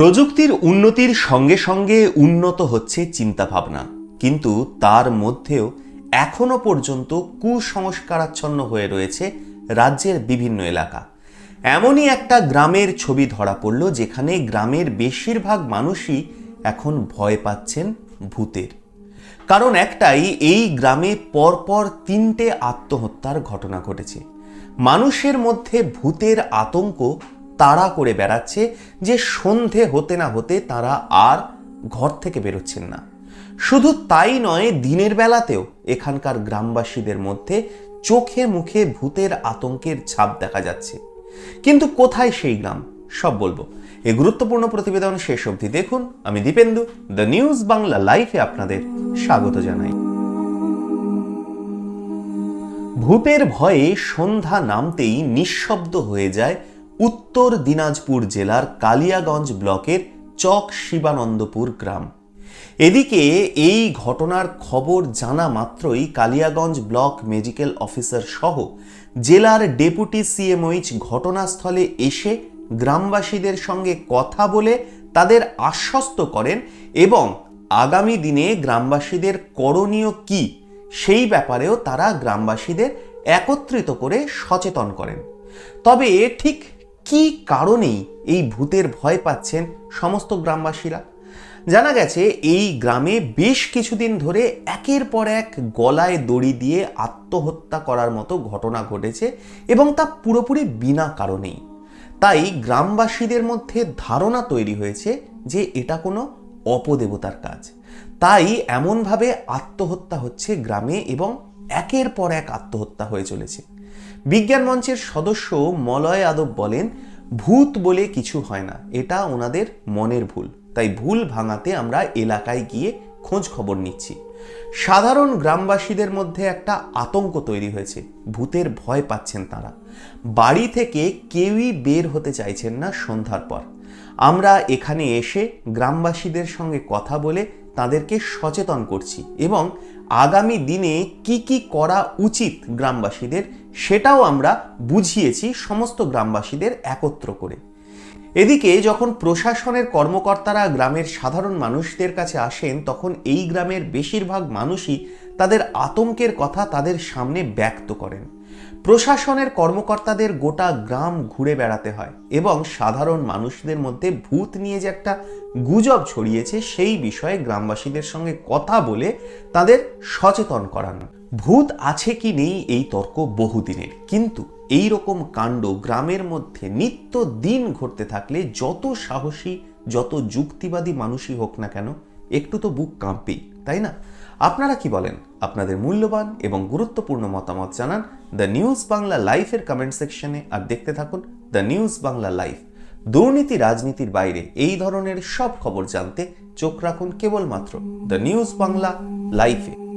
প্রযুক্তির উন্নতির সঙ্গে সঙ্গে উন্নত হচ্ছে চিন্তাভাবনা। কিন্তু তার মধ্যেও এখনও পর্যন্ত কুসংস্কারাচ্ছন্ন হয়ে রয়েছে রাজ্যের বিভিন্ন এলাকা। এমনই একটা গ্রামের ছবি ধরা পড়ল যেখানে গ্রামের বেশিরভাগ মানুষই এখন ভয় পাচ্ছেন ভূতের। কারণ একটাই, এই গ্রামে পরপর তিনটে আত্মহত্যার ঘটনা ঘটেছে। মানুষের মধ্যে ভূতের আতঙ্ক তাড়া করে বেড়াচ্ছে যে সন্ধে হতে না হতে তারা আর ঘর থেকে বেরোচ্ছেন না। শুধু তাই নয়, দিনের বেলাতেও এখানকার গ্রামবাসীদের মধ্যে চোখে মুখে ভূতের আতঙ্কের ছাপ দেখা যাচ্ছে। কিন্তু কোথায় সেই গ্রাম? সব বলব। এই গুরুত্বপূর্ণ প্রতিবেদন শেষ অবধি দেখুন। আমি দীপেন্দু, দ্য নিউজ বাংলা লাইফে আপনাদের স্বাগত জানাই। ভূতের ভয়ে সন্ধ্যা নামতেই নিঃশব্দ হয়ে যায় উত্তর দিনাজপুর জেলার কালিয়াগঞ্জ ব্লকের চক শিবানন্দপুর গ্রাম। এদিকে এই ঘটনার খবর জানা মাত্রই কালিয়াগঞ্জ ব্লক মেডিকেল অফিসার সহ জেলার ডেপুটি সিএমওইচ ঘটনাস্থলে এসে গ্রামবাসীদের সঙ্গে কথা বলে তাদের আশ্বস্ত করেন এবং আগামী দিনে গ্রামবাসীদের করণীয় কি সেই ব্যাপারেও তারা গ্রামবাসীদের একত্রিত করে সচেতন করেন। তবে ঠিক কি কারণেই এই ভূতের ভয় পাচ্ছেন সমস্ত গ্রামবাসীরা? জানা গেছে, এই গ্রামে বেশ কিছুদিন ধরে একের পর এক গলায় দড়ি দিয়ে আত্মহত্যা করার মতো ঘটনা ঘটেছে এবং তা পুরোপুরি বিনা কারণেই। তাই গ্রামবাসীদের মধ্যে ধারণা তৈরি হয়েছে যে এটা কোনো অপদেবতার কাজ। তাই এমনভাবে আত্মহত্যা হচ্ছে গ্রামে এবং একের পর এক আত্মহত্যা হয়ে চলেছে। বিজ্ঞান মঞ্চের সদস্য মলয় আদব বলেন, ভূত বলে কিছু হয় না, এটা ওনাদের মনের ভুল। তাই ভুল ভাঙাতে আমরা এলাকায় গিয়ে খোঁজ খবর নিচ্ছি। সাধারণ গ্রামবাসীদের মধ্যে একটা আতঙ্ক তৈরি হয়েছে। ভূতের ভয় পাচ্ছেন তারা। বাড়ি থেকে কেউই বের হতে চাইছেন না সন্ধ্যার পর। আমরা এখানে এসে গ্রামবাসীদের সঙ্গে কথা বলে তাদেরকে সচেতন করছি এবং আগামী দিনে কি কি করা উচিত গ্রামবাসীদের সেটাও আমরা বুঝিয়েছি সমস্ত গ্রামবাসীদের একত্র করে। এদিকে যখন প্রশাসনের কর্মকর্তারা গ্রামের সাধারণ মানুষদের কাছে আসেন, তখন এই গ্রামের বেশিরভাগ মানুষই তাদের আতঙ্কের কথা তাদের সামনে ব্যক্ত করেন। প্রশাসনের কর্মকর্তাদের গোটা গ্রাম ঘুরে বেড়াতে হয় এবং সাধারণ মানুষদের মধ্যে ভূত নিয়ে যে একটা গুজব ছড়িয়েছে, সেই বিষয়ে গ্রামবাসীদের সঙ্গে কথা বলে তাদের সচেতন করানো। ভূত আছে কি নেই এই তর্ক বহুদিনের। কিন্তু এই রকম কাণ্ড গ্রামের মধ্যে নিত্য দিন ঘটতে থাকলে যত সাহসী, যত যুক্তিবাদী মানুষই হোক না কেন, একটু তো বুক কাঁপবেই, তাই না? আপনারা কি বলেন? আপনাদের মূল্যবান এবং গুরুত্বপূর্ণ মতামত জানান দ্য নিউজ বাংলা লাইফের কমেন্ট সেকশনে আর দেখতে থাকুন দ্য নিউজ বাংলা লাইফ দুর্নীতি রাজনীতির বাইরে এই ধরনের সব খবর জানতে চোখ রাখুন কেবলমাত্র দ্য নিউজ বাংলা লাইফে